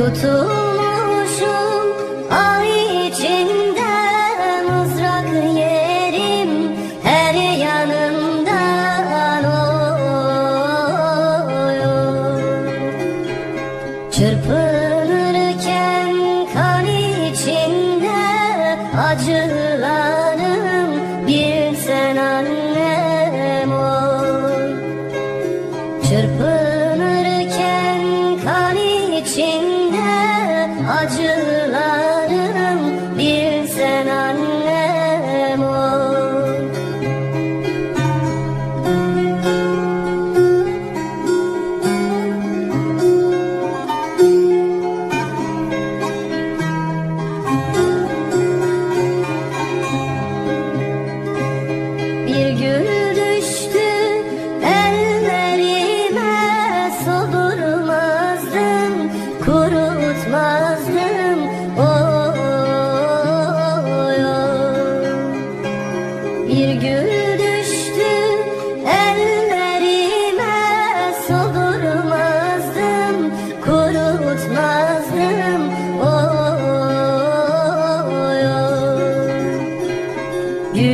Tutulmuşum ay içinde mızrak yerim her yanımdan oyun Çırpınırken kan içinde acılarım bir sen annem acılarım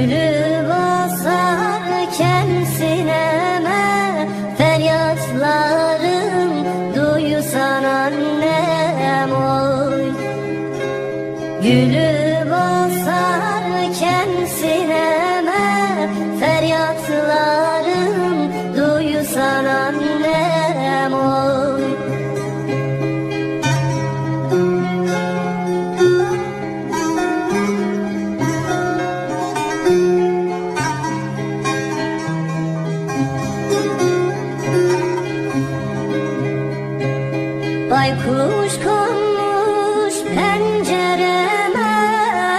Gülü basarken sineme Feryatlarım duysan annem oy. Gülü basarken sineme Feryatlarım Baykuş konmuş pencereme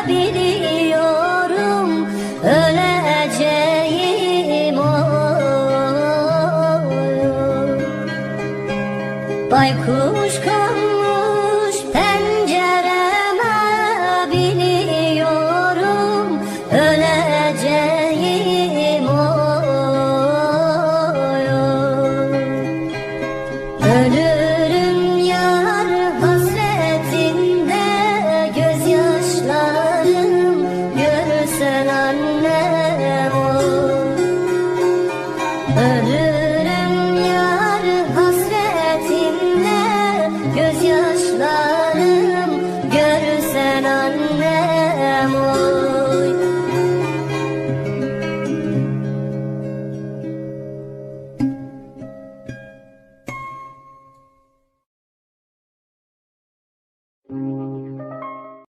biliyorum öleceğim oy. Baykuş konmuş